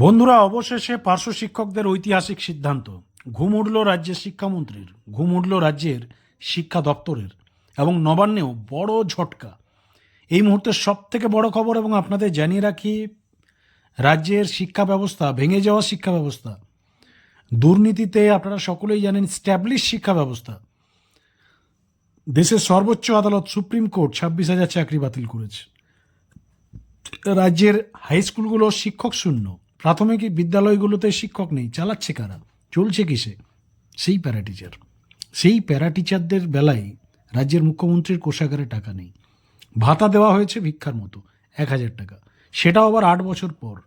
বন্ধুরা, অবশেষে পার্শ্ব শিক্ষকদের ঐতিহাসিক সিদ্ধান্ত। ঘুম উঠল রাজ্যের শিক্ষামন্ত্রীর, ঘুম উঠল রাজ্যের শিক্ষা দপ্তরের এবং নবান্নেও বড় ঝটকা। এই মুহূর্তে সব থেকে বড় খবর এবং আপনাদের জানিয়ে রাখি, রাজ্যের শিক্ষা ব্যবস্থা, ভেঙে যাওয়া শিক্ষা ব্যবস্থা। দুর্নীতিতে আপনারা সকলেই জানেন স্ট্যাবলিশ শিক্ষা ব্যবস্থা। দেশের সর্বোচ্চ আদালত সুপ্রিম কোর্ট ছাব্বিশ হাজার চাকরি বাতিল করেছে। রাজ্যের হাই স্কুলগুলো শিক্ষক শূন্য। প্রাথমিক বিদ্যালয়গুলোতে শিক্ষক নেই, চালাচ্ছে কারা? চলছে কিসে? সেই প্যারা টিচার সেই প্যারা টিচারদের বেলায় রাজ্যের মুখ্যমন্ত্রীর কোষাগারে টাকা নেই। ভাতা দেওয়া হয়েছে ভিক্ষার মতো, এক হাজার টাকা। সেটাও আবার আট বছর পর।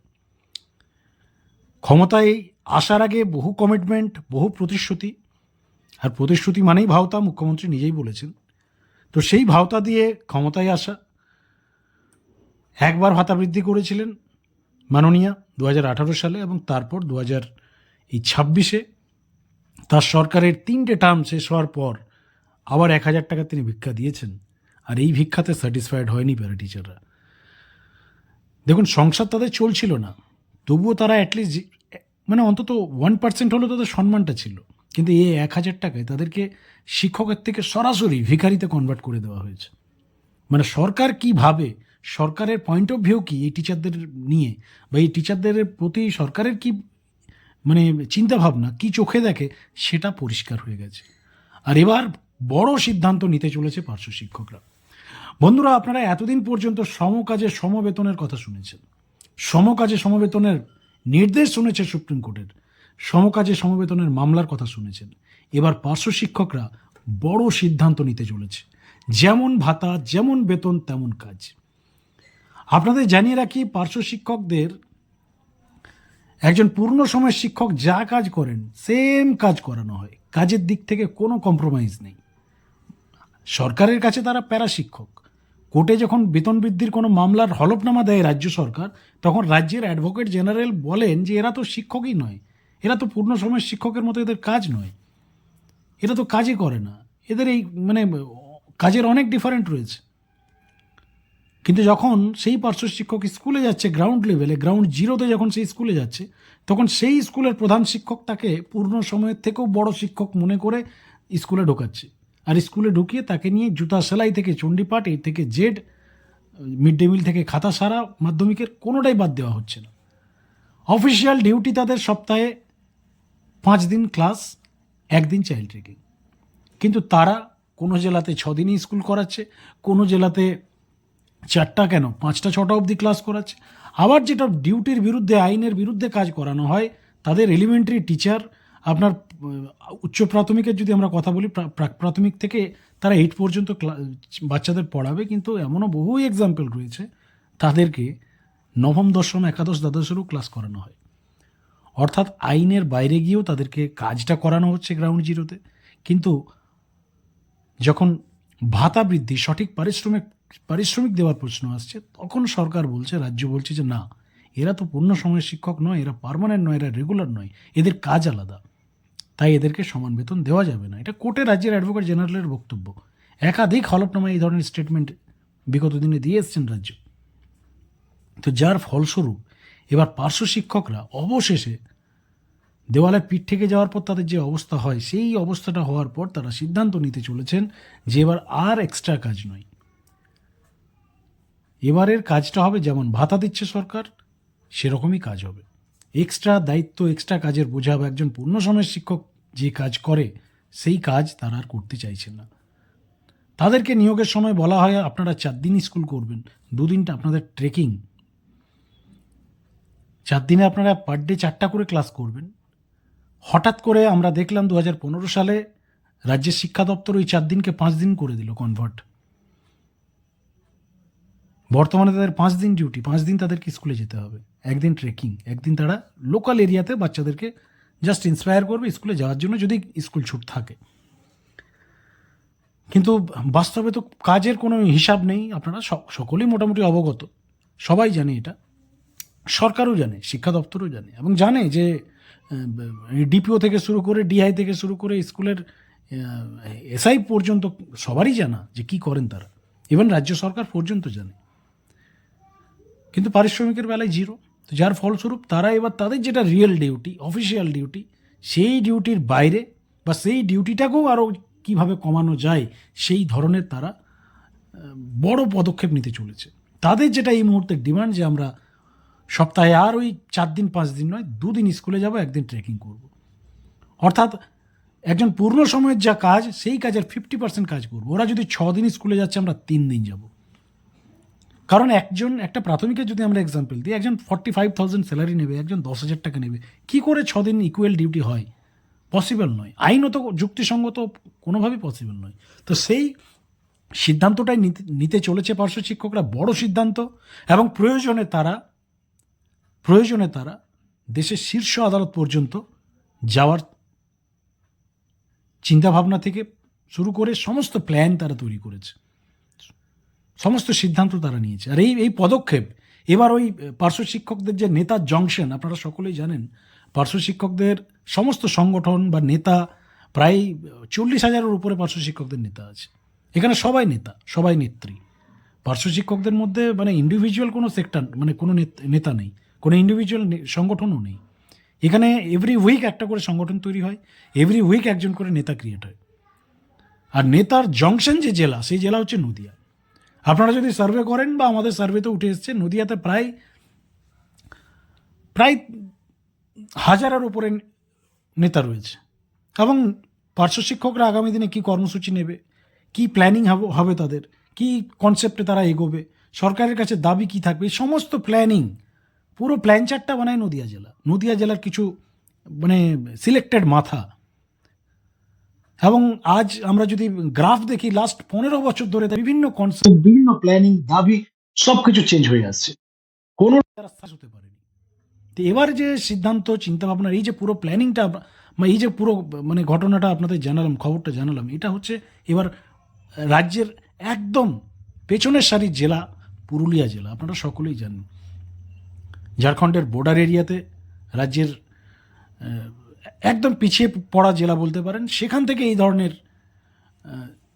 ক্ষমতায় আসার আগে বহু কমিটমেন্ট বহু প্রতিশ্রুতি। আর প্রতিশ্রুতি মানেই ভাওতা, মুখ্যমন্ত্রী নিজেই বলেছেন। তো সেই ভাওতা দিয়ে ক্ষমতায় আসা, একবার ভাতা বৃদ্ধি করেছিলেন। মাননীয়া দু হাজার আঠারো সালে এবং তারপর দু হাজার এই ছাব্বিশে তার সরকারের তিনটে টার্ম শেষ হওয়ার পর আবার এক হাজার টাকা তিনি ভিক্ষা দিয়েছেন। আর এই ভিক্ষাতে স্যাটিসফাইড হয়নি প্যারা টিচাররা দেখুন, সংসার তাদের চলছিল না। তবুও তারা অ্যাটলিস্ট মানে অন্তত ওয়ান পার্সেন্ট হলেও তাদের সম্মানটা ছিল। কিন্তু এই এক হাজার টাকায় তাদেরকে শিক্ষকের থেকে সরাসরি ভিখারিতে কনভার্ট করে দেওয়া হয়েছে। মানে সরকার কি ভাবে সরকারের পয়েন্ট অফ ভিউ কি এই টিচারদের নিয়ে? বা এই টিচারদের প্রতি সরকারের কি মানে চিন্তা ভাবনা কি চোখে দেখে, সেটা পরিষ্কার হয়ে গেছে। আর এবার বড় সিদ্ধান্ত নিতে চলেছে পার্শ্ব শিক্ষকরা। বন্ধুরা, আপনারা এতদিন পর্যন্ত সমকাজে সমবেতনের কথা শুনেছেন। সমকাজে সমবেতনের নির্দেশ শুনেছে সুপ্রিম কোর্টের। সমকাজে সমবেতনের মামলার কথা শুনেছেন। এবার পার্শ্ব শিক্ষকরা বড় সিদ্ধান্ত নিতে চলেছে। যেমন ভাতা, যেমন বেতন, তেমন কাজ। আপনাদের জানিয়ে রাখি, পার্শ্ব শিক্ষকদের একজন পূর্ণ সময় শিক্ষক যা কাজ করেন সেম কাজ করানো হয়। কাজের দিক থেকে কোনো কম্প্রোমাইজ নেই। সরকারের কাছে তারা প্যারা শিক্ষক কোর্টে যখন বেতন বৃদ্ধির কোনো মামলার হলফনামা দেয় রাজ্য সরকার, তখন রাজ্যের অ্যাডভোকেট জেনারেল বলেন যে, এরা তো শিক্ষকই নয়। এরা তো পূর্ণ সময় শিক্ষকের মতো এদের কাজ নয়। এরা তো কাজই করে না। এদের এই মানে কাজের অনেক ডিফারেন্ট রয়েছে। কিন্তু যখন সেই পার্শ্ব শিক্ষক স্কুলে যাচ্ছে গ্রাউন্ড লেভেলে গ্রাউন্ড জিরোতে যখন সেই স্কুলে যাচ্ছে, তখন সেই স্কুলের প্রধান শিক্ষক তাকে পূর্ণ সময়ের থেকেও বড় শিক্ষক মনে করে স্কুলে ঢোকাচ্ছে। আর স্কুলে ঢুকিয়ে তাকে নিয়ে জুতা সেলাই থেকে চণ্ডীপাঠ এই থেকে জেড মিড ডে মিল থেকে খাতা সারা মাধ্যমিকের কোনোটাই বাদ দেওয়া হচ্ছে না। অফিসিয়াল ডিউটি তাদের সপ্তাহে পাঁচ দিন ক্লাস একদিন চাইল্ড রেকিং কিন্তু তারা কোনো জেলাতে ছদিনই স্কুল করাচ্ছে, কোনো জেলাতে চারটা কেন? পাঁচটা, ছটা অবধি ক্লাস করাচ্ছে। আবার যেটা ডিউটির বিরুদ্ধে, আইনের বিরুদ্ধে কাজ করানো হয়, তাদের এলিমেন্টারি টিচার আপনার উচ্চ প্রাথমিকের যদি আমরা কথা বলি প্রাক প্রাথমিক থেকে তারা এইট পর্যন্ত বাচ্চাদের পড়াবে, কিন্তু এমনও বহু এক্সাম্পল রয়েছে, তাদেরকে নবম, দশম, একাদশ, দ্বাদশেরও ক্লাস করানো হয়। অর্থাৎ আইনের বাইরে গিয়েও তাদেরকে কাজটা করানো হচ্ছে গ্রাউন্ড জিরোতে কিন্তু যখন ভাতা বৃদ্ধি, সঠিক পারিশ্রমিক পারিশ্রমিক দেওয়ার প্রশ্ন আসছে, তখন সরকার বলছে, রাজ্য বলছে যে না, এরা তো পূর্ণ সময়ের শিক্ষক নয়, এরা পার্মানেন্ট নয়, এরা রেগুলার নয়, এদের কাজ আলাদা। তাই এদেরকে সমান বেতন দেওয়া যাবে না। এটা কোর্টে রাজ্যের অ্যাডভোকেট জেনারেলের বক্তব্য। একাধিক হলফনামায় এই ধরনের স্টেটমেন্ট বিগত দিনে দিয়ে এসছেন রাজ্য। তো যার ফলস্বরূপ, এবার পার্শ্ব শিক্ষকরা অবশেষে দেওয়ালের পিঠ থেকে যাওয়ার পর তাদের যে অবস্থা হয়, সেই অবস্থাটা হওয়ার পর তারা সিদ্ধান্ত নিতে চলেছেন যে এবার আর এক্সট্রা কাজ নয়। এবারের কাজটা হবে যেমন ভাতা দিচ্ছে সরকার, সেরকমই কাজ হবে। এক্সট্রা দায়িত্ব এক্সট্রা কাজের বোঝা বা একজন পূর্ণ সময়ের শিক্ষক যে কাজ করে, সেই কাজ তারা আর করতে চাইছেন না। তাদেরকে নিয়োগের সময় বলা হয়, আপনারা চার দিন স্কুল করবেন, দুদিনটা আপনাদের ট্রেকিং চার দিনে আপনারা পার ডে চারটা করে ক্লাস করবেন। হঠাৎ করে আমরা দেখলাম দু হাজার পনেরো সালে রাজ্যের শিক্ষা দপ্তর ওই চার দিনকে পাঁচ দিন করে দিল কনভার্ট বর্তমানে তাদের পাঁচ দিন ডিউটি পাঁচ দিন তাদেরকে স্কুলে যেতে হবে। একদিন ট্রেকিং একদিন তারা লোকাল এরিয়াতে বাচ্চাদেরকে জাস্ট ইন্সপায়ার করবে স্কুলে যাওয়ার জন্য যদি স্কুল ছুট থাকে। কিন্তু বাস্তবে তো কাজের কোনো হিসাব নেই, আপনারা সকলেই মোটামুটি অবগত। সবাই জানে এটা। সরকারও জানে, শিক্ষা দপ্তরও জানে এবং জানে যে ডিপিও থেকে শুরু করে ডিআই থেকে শুরু করে স্কুলের এসআই পর্যন্ত সবারই জানা যে কি করেন তারা। ইভেন রাজ্য সরকার পর্যন্ত জানে। কিন্তু পারিশ্রমিকের বেলায় জিরো তো যার ফলস্বরূপ তারা এবার তাদের যেটা রিয়েল ডিউটি অফিসিয়াল ডিউটি সেই ডিউটির বাইরে বা সেই ডিউটিটাকেও আরও কীভাবে কমানো যায়, সেই ধরনের তারা বড় পদক্ষেপ নিতে চলেছে। তাদের যেটা এই মুহূর্তে ডিমান্ড যে আমরা সপ্তাহে আর ওই চার দিন, পাঁচ দিন নয়, দুদিন স্কুলে যাব, একদিন ট্রেকিং করব। অর্থাৎ একজন পূর্ণ সময়ের যা কাজ, সেই কাজের ফিফটি পার্সেন্ট কাজ করব। ওরা যদি ছ দিন স্কুলে যাচ্ছে, আমরা তিন দিন যাব। কারণ একজন, একটা প্রাথমিকের যদি আমরা এক্সাম্পল দিই, একজন ফর্টি ফাইভ থাউজেন্ড স্যালারি নেবে, একজন দশ হাজার টাকা নেবে, কী করে ছ দিন ইকুয়াল ডিউটি হয়? পসিবল নয়। আইনত যুক্তিসঙ্গত কোনোভাবেই পসিবল নয়। তো সেই সিদ্ধান্তটাই নিতে নিতে চলেছে পার্শ্ব শিক্ষকরা, বড় সিদ্ধান্ত, এবং প্রয়োজনে তারা প্রয়োজনে তারা দেশের শীর্ষ আদালত পর্যন্ত যাওয়ার চিন্তাভাবনা থেকে শুরু করে সমস্ত প্ল্যান তারা তৈরি করেছে। সমস্ত সিদ্ধান্ত তারা নিয়েছে। আর এই এই পদক্ষেপ, এবার ওই পার্শ্ব শিক্ষকদের যে নেতা জংশন, আপনারা সকলেই জানেন, পার্শ্ব শিক্ষকদের সমস্ত সংগঠন বা নেতা, প্রায় চল্লিশ হাজারের উপরে পার্শ্ব শিক্ষকদের নেতা আছে। এখানে সবাই নেতা, সবাই নেত্রী। পার্শ্ব শিক্ষকদের মধ্যে মানে ইন্ডিভিজুয়াল কোনো সেক্টর মানে কোনো নেত- নেই, কোনো ইন্ডিভিজুয়াল সংগঠনও নেই। এখানে এভরি উইক একটা করে সংগঠন তৈরি হয় এভরি উইক একজন করে নেতা ক্রিয়েট হয়। আর নেতার জংশন যে জেলা, সেই জেলা হচ্ছে নদিয়া। আপনারা যদি সার্ভে করেন বা আমাদের সার্ভেতে উঠে এসছে, নদিয়াতে প্রায় প্রায় হাজারের উপরে নেতা রয়েছে। এবং পার্শ্ব শিক্ষকরা আগামী দিনে কী কর্মসূচি নেবে, কী প্ল্যানিং হবে তাদের, কী কনসেপ্টে তারা এগোবে, সরকারের কাছে দাবি কী থাকবে, এই সমস্ত প্ল্যানিং পুরো প্ল্যান চারটা বানায় নদিয়া জেলা। নদিয়া জেলার কিছু মানে সিলেক্টেড মাথা। এবং আজ আমরা যদি গ্রাফ দেখি লাস্ট পনেরো বছর ধরে বিভিন্ন কনসেপ্ট বিভিন্ন প্ল্যানিং দাবি, সবকিছু চেঞ্জ হয়ে আসছে। কোনো হতে পারেনি। তো এবার যে সিদ্ধান্ত চিন্তা ভাবনার এই যে পুরো প্ল্যানিংটা এই যে পুরো মানে ঘটনাটা আপনাদের জানালাম, খবরটা জানালাম, এটা হচ্ছে এবার রাজ্যের একদম পেছনের সারির জেলা, পুরুলিয়া জেলা, আপনারা সকলেই জানেন। ঝাড়খণ্ডের বর্ডার এরিয়াতে রাজ্যের একদম পিছিয়ে পড়া জেলা বলতে পারেন, সেখান থেকে এই ধরনের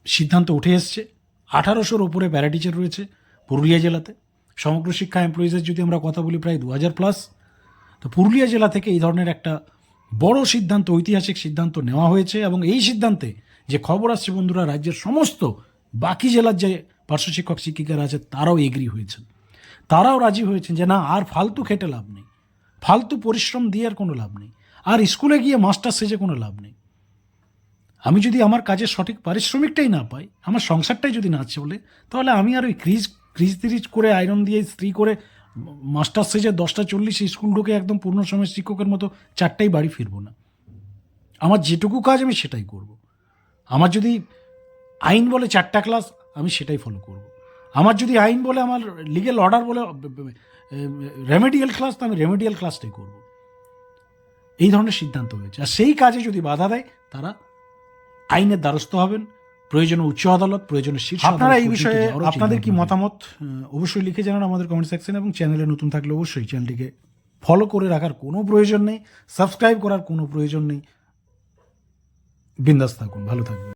সিদ্ধান্ত উঠে এসছে। আঠারোশোর ওপরে প্যারাটিচার রয়েছে পুরুলিয়া জেলাতে। সমগ্র শিক্ষা এমপ্লয়িজের যদি আমরা কথা বলি প্রায় দু হাজার প্লাস তো পুরুলিয়া জেলা থেকে এই ধরনের একটা বড় সিদ্ধান্ত, ঐতিহাসিক সিদ্ধান্ত নেওয়া হয়েছে এবং এই সিদ্ধান্তে যে খবর আসছে বন্ধুরা, রাজ্যের সমস্ত বাকি জেলার যে পার্শ্ব শিক্ষক শিক্ষিকারা আছে, তারাও এগ্রি হয়েছেন। তারাও রাজি হয়েছেন যে না, আর ফালতু খেটে লাভ নেই। ফালতু পরিশ্রম দিয়ে আর কোনো লাভ নেই। আর স্কুলে গিয়ে মাস্টার সেজে কোনো লাভ নেই আমি যদি আমার কাজের সঠিক পারিশ্রমিকটাই না পাই, আমার সংসারটাই যদি না চলে, তাহলে আমি আর ওই ক্রিজ ক্রিজ তিরিজ করে আয়রন দিয়ে স্ত্রী করে মাস্টার সেজে দশটা চল্লিশে স্কুল ঢুকে একদম পূর্ণ সময় শিক্ষকের মতো চারটাই বাড়ি ফিরবো না আমার যেটুকু কাজ আমি সেটাই করব। আমার যদি আইন বলে চারটা ক্লাস, আমি সেটাই ফলো করব। আমার যদি আইন বলে আমার লিগেল অর্ডার বলে রেমেডিয়াল ক্লাস তো আমি রেমেডিয়াল ক্লাসটাই করব এই ধরনের সিদ্ধান্ত হয়েছে। আর সেই কাজে যদি বাধা দেয় তারা আইনের দ্বারস্থ হবেন প্রয়োজনে উচ্চ আদালত প্রয়োজনে শীর্ষ আপনারা এই বিষয়ে আপনাদের কি মতামত? অবশ্যই লিখে জানান আমাদের কমেন্ট সেকশন এবং চ্যানেলে নতুন থাকলে অবশ্যই চ্যানেলটিকে ফলো করে রাখার কোনো প্রয়োজন নেই সাবস্ক্রাইব করার কোনো প্রয়োজন নেই। বিন্দাস থাকুন ভালো থাকবেন